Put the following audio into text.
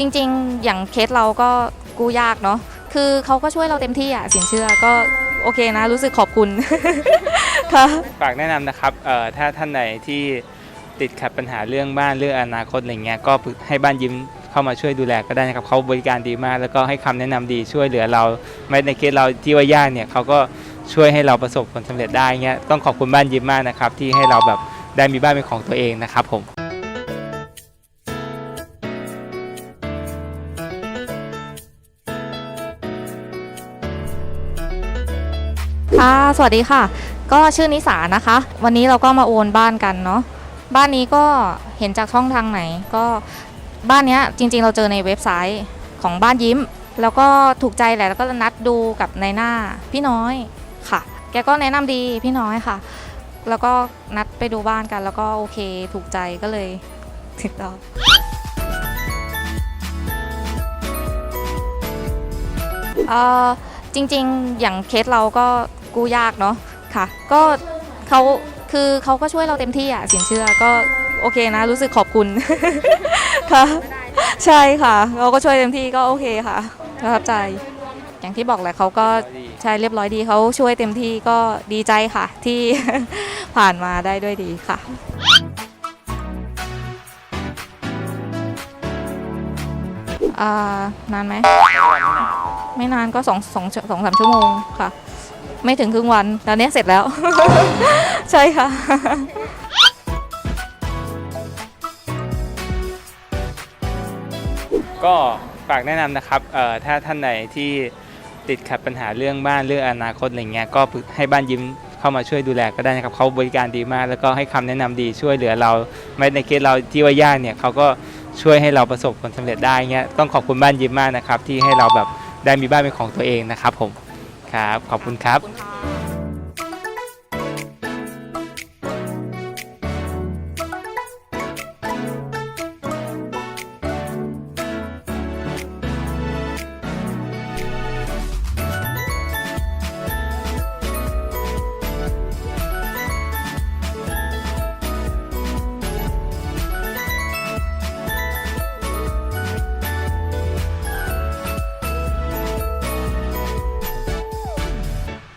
จริง ๆ อย่างเคสเราก็กู้ยากเนาะคือเขาก็ช่วยเราเต็มที่อะสินเชื่อก็โอเคนะ รู้สึกขอบคุณ ค่ะ ฝากแนะนำนะครับเอ่อถ้าท่านไหนที่ติดขัดปัญหาเรื่องบ้านเรื่องอนาคตอะไรเงี้ยก็ปรึกให้บ้านยิ้มเข้ามาช่วยดูแลก็ได้นะครับเขาบริการดีมาก แล้วก็ให้คำแนะนำดีช่วยเหลือเราไม่ในเคสเราที่ว่ายากเนี่ยเขาก็ช่วยให้เราประสบผลสำเร็จได้เงี้ยต้องขอบคุณบ้านยิ้มมากนะครับที่ให้เราแบบได้มีบ้านเป็นของตัวเองนะครับผม ค่ะ สวัสดีค่ะ ก็ชื่อนิสานะคะ วันนี้เราก็มาโอนบ้านกันเนาะ บ้านนี้ก็เห็นจากช่องทางไหน ก็บ้านเนี้ยจริง ๆ เราเจอในเว็บไซต์ของบ้านยิ้ม แล้วก็ถูกใจแหละ แล้วก็นัดดูกับนายหน้าพี่น้อยค่ะ แกก็แนะนำดีพี่น้อยค่ะ แล้วก็นัดไปดูบ้านกัน แล้วก็โอเคถูกใจก็เลยติดต่อเอ่อจริงๆ อย่างเคสเราก็ กู้ยากเนาะค่ะ ก็เขาคือเขาก็ช่วยเราเต็มที่อะสินเชื่อก็โอเคนะ รู้สึกขอบคุณ ค่ะ ใช่ค่ะเขาก็ช่วยเต็มที่ก็โอเคค่ะประทับใจ อย่างที่บอกแหละเขาก็ใช่เรียบร้อยดีเขาช่วยเต็มที่ก็ดีใจค่ะ ที่ผ่านมาได้ด้วยดีค่ะนานไหม ไม่นานก็สองสองสองสามชั่วโมงค่ะ ไม่ถึงครึ่งวันตอนนี้เสร็จแล้ว ใช่ค่ะ ก็ฝากแนะนำนะครับเอ่อถ้าท่านไหนที่ติดขัดปัญหาเรื่องบ้านเรื่องอนาคตอะไรเงี้ยก็ให้บ้านยิ้มเข้ามาช่วยดูแลก็ได้นะครับเขาบริการดีมาก แล้วก็ให้คำแนะนำดีช่วยเหลือเราไม่ในเคสเราที่ว่ายากเนี่ยเขาก็ช่วยให้เราประสบผลสำเร็จได้เงี้ยต้องขอบคุณบ้านยิ้มมากนะครับที่ให้เราแบบได้มีบ้านเป็นของตัวเองนะครับผม ครับ ขอบคุณครับ ขอบคุณค่ะ